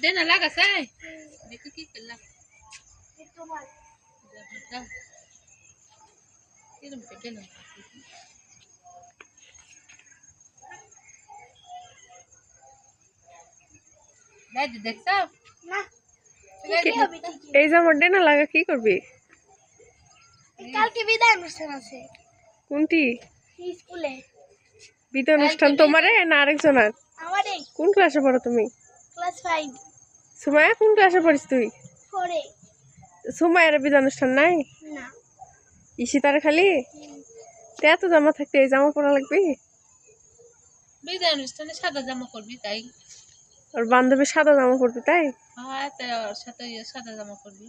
আমার দেনা লাগাছে দেখি কি করলাম তোমার দাও। কিরম করে দেনা দাদি দেখছ না দাদি কি হবে ঠিকই এই জামার ডেনা লাগা কি করবি? কালকে বিদায় অনুষ্ঠান আছে। কোনটি? স্কুলে। বিদায় অনুষ্ঠান তোমারে না আরেকজনের? আমার কোন ক্লাসে পড়ো তুমি? ক্লাস ফাইভ সুমায়া কোন ক্লাসে পড়িস তুই? সুমায়ের বিদায় অনুষ্ঠান নাই? না। ইসিতার খালি? তে এত জামা থাকতে এই জামা পরা লাগবে। বিদায় অনুষ্ঠানে সাদা জামা করবি তাই। আর বান্ধবী সাদা জামা পরবি তাই? হ্যাঁ তাই ওর সাথে সাদা জামা করবি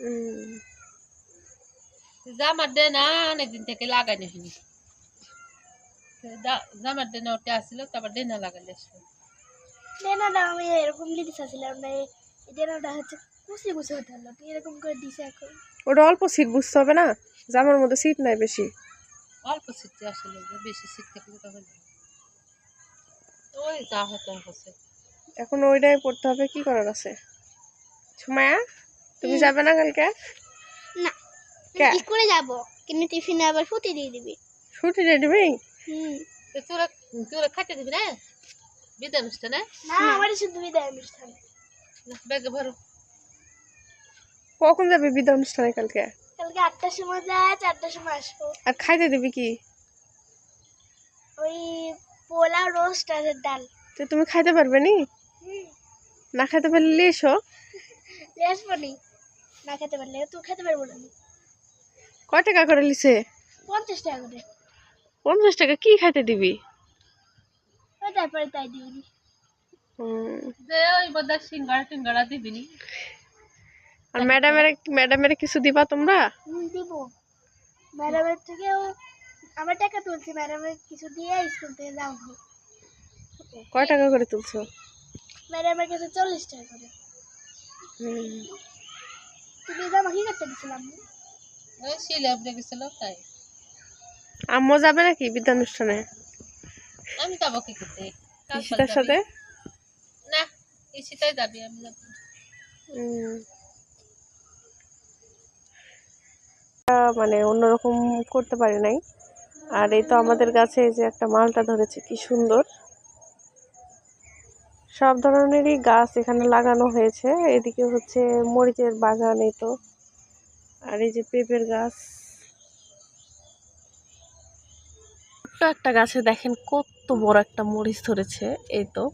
উম, জামার দেনা অনেকদিন থেকে লাগাইনি হয়নি জামার দেনা ওটা আসছিল তারপর দেনা লাগালে ডেনাটা আমি এরকম দিতে চাচ্ছিলাম না। এই ডেনাটা হচ্ছে কুচি কুচি হতে হলো। তুই এরকম করে দিছে এখন। ওটা অল্প সিট বুঝতে হবে না? জামার মধ্যে সিট নাই বেশি। অল্প শীতে আসলে বেশি শীত থাকলে তখন ওই যা হতে হচ্ছে এখন ওইটাই পড়তে হবে কি করার আছে? সুমায়া তুমি যাবে না কালকে? না কে? স্কুলে যাব কিন্তু টিফিনে আবার ফুটি দিয়ে দিবি। ছুটি দিয়ে দিবি? হুম। তো তোরা তোরা খাইতে দিবি না? বিদায় অনুষ্ঠানে ব্যাগে ভরো কখন যাবি বিদায় অনুষ্ঠানে কালকে কালকে আটটার সময় যায় চারটার সময় আসব আর খাইতে দিবি কি ওই পোলা রোস্ট আর ডাল তো তুমি খাইতে পারবে নি না খাইতে পারলে এসো আসব নি না খেতে পারলে তুই খেতে পারব না। কয় টাকা করে লিছে পঞ্চাশ টাকা করে পঞ্চাশ টাকা কি খাইতে দিবি তারপরে তাই দিবি। হুম। যে ওই বোধহয় দিবি নি। আর ম্যাডামের ম্যাডামের কিছু দিবা তোমরা? দিব। ম্যাডামের আমার টাকা তুলছি ম্যাডামের কিছু দিয়ে স্কুল থেকে যাও। কয় টাকা করে তুলছো? ম্যাডামের কাছে চল্লিশ টাকা করে। হুম। তুমি জামা কি করতে ওই শিলে উপরে গেছিল তাই। আম্মু যাবে নাকি বিদ্যা অনুষ্ঠানে আমি যাব কি করতে? ঈশিতার সাথে? না ঈশিতাই যাবি আমি যাব। মানে অন্যরকম করতে পারি নাই। আর এই তো আমাদের গাছে এই যে একটা মালটা ধরেছে কি সুন্দর। সব ধরনেরই গাছ এখানে লাগানো হয়েছে। এদিকে হচ্ছে মরিচের বাগান এই তো। আর এই যে পেঁপের গাছ। ছোট্ট একটা গাছে দেখেন কত বড় একটা মরিচ ধরেছে, এই তো।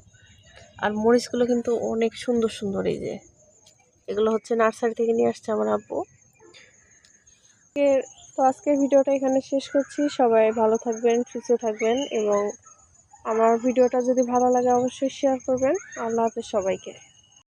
আর মরিচগুলো কিন্তু অনেক সুন্দর সুন্দর এই যে। এগুলো হচ্ছে নার্সারি থেকে নিয়ে আসছে আমার আব্বু। তো আজকের ভিডিওটা এখানে শেষ করছি। সবাই ভালো থাকবেন, সুস্থ থাকবেন এবং আমার ভিডিওটা যদি ভালো লাগে অবশ্যই শেয়ার করবেন। আল্লাহ হাফেজ সবাইকে।